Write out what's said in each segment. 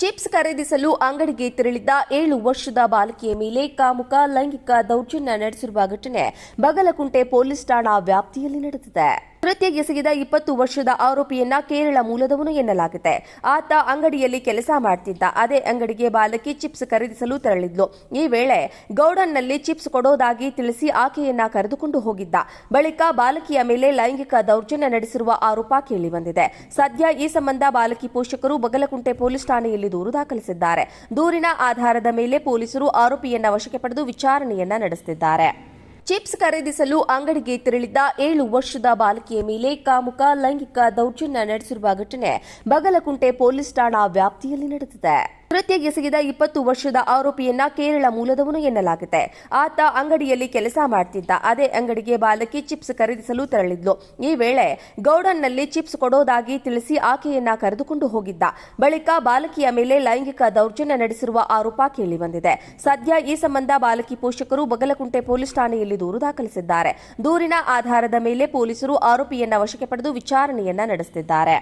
Chips ಖರೀದಿಸಲು ಅಂಗಡಿಗೆ ತೆರಳಿದ್ದ ಏಳು ವರ್ಷದ ಬಾಲಕಿಯ ಮೇಲೆ ಕಾಮುಕ ಲೈಂಗಿಕ ದೌರ್ಜನ್ಯ ನಡೆಸಿರುವ ಘಟನೆ ಬಗಲಕುಂಟೆ ಪೊಲೀಸ್ ಠಾಣಾ ವ್ಯಾಪ್ತಿಯಲ್ಲಿ ನಡೆದಿದೆ. ಕೃತ್ಯ ಎಸಗಿದ ಇಪ್ಪತ್ತು ವರ್ಷದ ಆರೋಪಿಯನ್ನ ಕೇರಳ ಮೂಲದವನು ಎನ್ನಲಾಗಿದೆ. ಆತ ಅಂಗಡಿಯಲ್ಲಿ ಕೆಲಸ ಮಾಡ್ತಿದ್ದ. ಅದೇ ಅಂಗಡಿಗೆ ಬಾಲಕಿ ಚಿಪ್ಸ್ ಖರೀದಿಸಲು ತೆರಳಿದ್ಲು. ಈ ವೇಳೆ ಗೌಡನ್ನಲ್ಲಿ ಚಿಪ್ಸ್ ಕೊಡೋದಾಗಿ ತಿಳಿಸಿ ಆಕೆಯನ್ನ ಕರೆದುಕೊಂಡು ಹೋಗಿದ್ದ. ಬಳಿಕ ಬಾಲಕಿಯ ಮೇಲೆ ಲೈಂಗಿಕ ದೌರ್ಜನ್ಯ ನಡೆಸಿರುವ ಆರೋಪ ಕೇಳಿಬಂದಿದೆ. ಸದ್ಯ ಈ ಸಂಬಂಧ ಬಾಲಕಿ ಪೋಷಕರು ಬಗಲಕುಂಟೆ ಪೊಲೀಸ್ ಠಾಣೆಯಲ್ಲಿ ದೂರು ದಾಖಲಿಸಿದ್ದಾರೆ. ದೂರಿನ ಆಧಾರದ ಮೇಲೆ ಪೊಲೀಸರು ಆರೋಪಿಯನ್ನ ವಶಕ್ಕೆ ಪಡೆದು ವಿಚಾರಣೆಯನ್ನ ನಡೆಸುತ್ತಿದ್ದಾರೆ ಚಿಪ್ಸ್ ಖರೀದಿಸಲು ಅಂಗಡಿಗೆ ತೆರಳಿದ್ದ ಏಳು ವರ್ಷದ ಬಾಲಕಿಯ ಮೇಲೆ ಕಾಮುಕ ಲೈಂಗಿಕ ದೌರ್ಜನ್ಯ ನಡೆಸಿರುವ ಘಟನೆ ಬಗಲಕುಂಟೆ ಪೊಲೀಸ್ ಠಾಣಾ ವ್ಯಾಪ್ತಿಯಲ್ಲಿ ನಡೆದಿದೆ. ಕೃತ್ಯ ಎಸಗಿದ ಇಪ್ಪತ್ತು ವರ್ಷದ ಆರೋಪಿಯನ್ನ ಕೇರಳ ಮೂಲದವನು ಎನ್ನಲಾಗಿದೆ. ಆತ ಅಂಗಡಿಯಲ್ಲಿ ಕೆಲಸ ಮಾಡ್ತಿದ್ದ. ಅದೇ ಅಂಗಡಿಗೆ ಬಾಲಕಿ ಚಿಪ್ಸ್ ಖರೀದಿಸಲು ತೆರಳಿದ್ಲು. ಈ ವೇಳೆ ಗೌಡನ್ನಲ್ಲಿ ಚಿಪ್ಸ್ ಕೊಡೋದಾಗಿ ತಿಳಿಸಿ ಆಕೆಯನ್ನ ಕರೆದುಕೊಂಡು ಹೋಗಿದ್ದ. ಬಳಿಕ ಬಾಲಕಿಯ ಮೇಲೆ ಲೈಂಗಿಕ ದೌರ್ಜನ್ಯ ನಡೆಸಿರುವ ಆರೋಪ ಕೇಳಿಬಂದಿದೆ. ಸದ್ಯ ಈ ಸಂಬಂಧ ಬಾಲಕಿ ಪೋಷಕರು ಬಗಲಕುಂಟೆ ಪೊಲೀಸ್ ಠಾಣೆಯಲ್ಲಿ ದೂರು ದಾಖಲಿಸಿದ್ದಾರೆ. ದೂರಿನ ಆಧಾರದ ಮೇಲೆ ಪೊಲೀಸರು ಆರೋಪಿಯನ್ನ ವಶಕ್ಕೆ ಪಡೆದು ವಿಚಾರಣೆಯನ್ನ ನಡೆಸುತ್ತಿದ್ದಾರೆ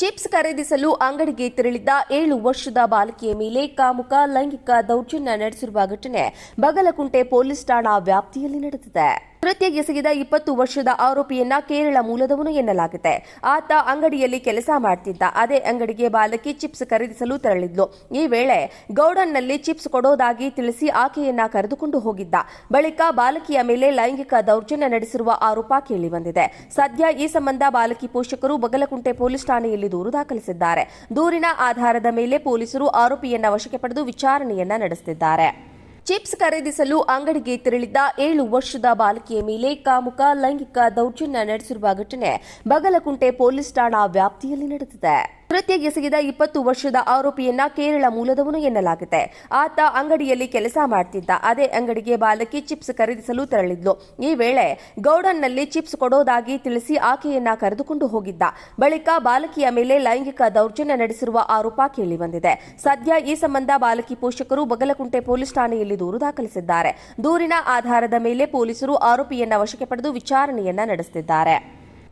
ಚಿಪ್ಸ್ ಖರೀದಿಸಲು ಅಂಗಡಿಗೆ ತೆರಳಿದ್ದ ಏಳು ವರ್ಷದ ಬಾಲಕಿಯ ಮೇಲೆ ಕಾಮುಕ ಲೈಂಗಿಕ ದೌರ್ಜನ್ಯ ನಡೆಸಿರುವ ಘಟನೆ ಬಗಲಕುಂಟೆ ಪೊಲೀಸ್ ಠಾಣಾ ವ್ಯಾಪ್ತಿಯಲ್ಲಿ ನಡೆದಿದೆ. ಕೃತ್ಯ ಎಸಗಿದ ಇಪ್ಪತ್ತು ವರ್ಷದ ಆರೋಪಿಯನ್ನ ಕೇರಳ ಮೂಲದವನು ಎನ್ನಲಾಗಿದೆ. ಆತ ಅಂಗಡಿಯಲ್ಲಿ ಕೆಲಸ ಮಾಡ್ತಿದ್ದ. ಅದೇ ಅಂಗಡಿಗೆ ಬಾಲಕಿ ಚಿಪ್ಸ್ ಖರೀದಿಸಲು ತೆರಳಿದ್ಲು. ಈ ವೇಳೆ ಗೌಡನ್ನಲ್ಲಿ ಚಿಪ್ಸ್ ಕೊಡೋದಾಗಿ ತಿಳಿಸಿ ಆಕೆಯನ್ನ ಕರೆದುಕೊಂಡು ಹೋಗಿದ್ದ. ಬಳಿಕ ಬಾಲಕಿಯ ಮೇಲೆ ಲೈಂಗಿಕ ದೌರ್ಜನ್ಯ ನಡೆಸಿರುವ ಆರೋಪ ಕೇಳಿಬಂದಿದೆ. ಸದ್ಯ ಈ ಸಂಬಂಧ ಬಾಲಕಿ ಪೋಷಕರು ಬಗಲಕುಂಟೆ ಪೊಲೀಸ್ ಠಾಣೆಯಲ್ಲಿ ದೂರು ದಾಖಲಿಸಿದ್ದಾರೆ. ದೂರಿನ ಆಧಾರದ ಮೇಲೆ ಪೊಲೀಸರು ಆರೋಪಿಯನ್ನ ವಶಕ್ಕೆ ಪಡೆದು ವಿಚಾರಣೆಯನ್ನ ನಡೆಸುತ್ತಿದ್ದಾರೆ ಚಿಪ್ಸ್ ಖರೀದಿಸಲು ಅಂಗಡಿಗೆ ತೆರಳಿದ್ದ ಏಳು ವರ್ಷದ ಬಾಲಕಿಯ ಮೇಲೆ ಕಾಮುಕ ಲೈಂಗಿಕ ದೌರ್ಜನ್ಯ ನಡೆಸಿರುವ ಘಟನೆ ಬಗಲಕುಂಟೆ ಪೊಲೀಸ್ ಠಾಣಾ ವ್ಯಾಪ್ತಿಯಲ್ಲಿ ನಡೆದಿದೆ. ಕೃತ್ಯ ಎಸಗಿದ ಇಪ್ಪತ್ತು ವರ್ಷದ ಆರೋಪಿಯನ್ನ ಕೇರಳ ಮೂಲದವನು ಎನ್ನಲಾಗಿದೆ. ಆತ ಅಂಗಡಿಯಲ್ಲಿ ಕೆಲಸ ಮಾಡ್ತಿದ್ದ. ಅದೇ ಅಂಗಡಿಗೆ ಬಾಲಕಿ ಚಿಪ್ಸ್ ಖರೀದಿಸಲು ತೆರಳಿದ್ಲು. ಈ ವೇಳೆ ಗೌಡನ್ನಲ್ಲಿ ಚಿಪ್ಸ್ ಕೊಡೋದಾಗಿ ತಿಳಿಸಿ ಆಕೆಯನ್ನ ಕರೆದುಕೊಂಡು ಹೋಗಿದ್ದ. ಬಳಿಕ ಬಾಲಕಿಯ ಮೇಲೆ ಲೈಂಗಿಕ ದೌರ್ಜನ್ಯ ನಡೆಸಿರುವ ಆರೋಪ ಕೇಳಿಬಂದಿದೆ. ಸದ್ಯ ಈ ಸಂಬಂಧ ಬಾಲಕಿ ಪೋಷಕರು ಬಗಲಕುಂಟೆ ಪೊಲೀಸ್ ಠಾಣೆಯಲ್ಲಿ ದೂರು ದಾಖಲಿಸಿದ್ದಾರೆ. ದೂರಿನ ಆಧಾರದ ಮೇಲೆ ಪೊಲೀಸರು ಆರೋಪಿಯನ್ನ ವಶಕ್ಕೆ ಪಡೆದು ವಿಚಾರಣೆಯನ್ನ ನಡೆಸುತ್ತಿದ್ದಾರೆ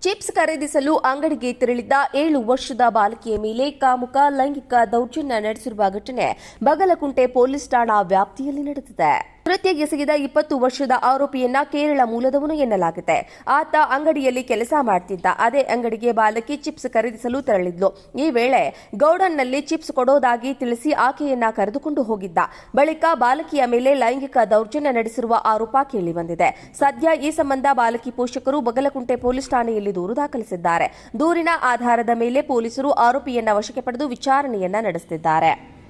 ಚಿಪ್ಸ್ ಖರೀದಿಸಲು ಅಂಗಡಿಗೆ ತೆರಳಿದ್ದ ಏಳು ವರ್ಷದ ಬಾಲಕಿಯ ಮೇಲೆ ಕಾಮುಕ ಲೈಂಗಿಕ ದೌರ್ಜನ್ಯ ನಡೆಸಿರುವ ಘಟನೆ ಬಗಲಕುಂಟೆ ಪೊಲೀಸ್ ಠಾಣಾ ವ್ಯಾಪ್ತಿಯಲ್ಲಿ ನಡೆದಿದೆ. ಕೃತ್ಯ ಎಸಗಿದ ಇಪ್ಪತ್ತು ವರ್ಷದ ಆರೋಪಿಯನ್ನ ಕೇರಳ ಮೂಲದವನು ಎನ್ನಲಾಗಿದೆ. ಆತ ಅಂಗಡಿಯಲ್ಲಿ ಕೆಲಸ ಮಾಡ್ತಿದ್ದ. ಅದೇ ಅಂಗಡಿಗೆ ಬಾಲಕಿ ಚಿಪ್ಸ್ ಖರೀದಿಸಲು ತೆರಳಿದ್ಲು. ಈ ವೇಳೆ ಗೌಡನ್ನಲ್ಲಿ ಚಿಪ್ಸ್ ಕೊಡೋದಾಗಿ ತಿಳಿಸಿ ಆಕೆಯನ್ನ ಕರೆದುಕೊಂಡು ಹೋಗಿದ್ದ. ಬಳಿಕ ಬಾಲಕಿಯ ಮೇಲೆ ಲೈಂಗಿಕ ದೌರ್ಜನ್ಯ ನಡೆಸಿರುವ ಆರೋಪ ಕೇಳಿಬಂದಿದೆ. ಸದ್ಯ ಈ ಸಂಬಂಧ ಬಾಲಕಿ ಪೋಷಕರು ಬಗಲಕುಂಟೆ ಪೊಲೀಸ್ ಠಾಣೆಯಲ್ಲಿ ದೂರು ದಾಖಲಿಸಿದ್ದಾರೆ. ದೂರಿನ ಆಧಾರದ ಮೇಲೆ ಪೊಲೀಸರು ಆರೋಪಿಯನ್ನ ವಶಕ್ಕೆ ಪಡೆದು ವಿಚಾರಣೆಯನ್ನ ನಡೆಸುತ್ತಿದ್ದಾರೆ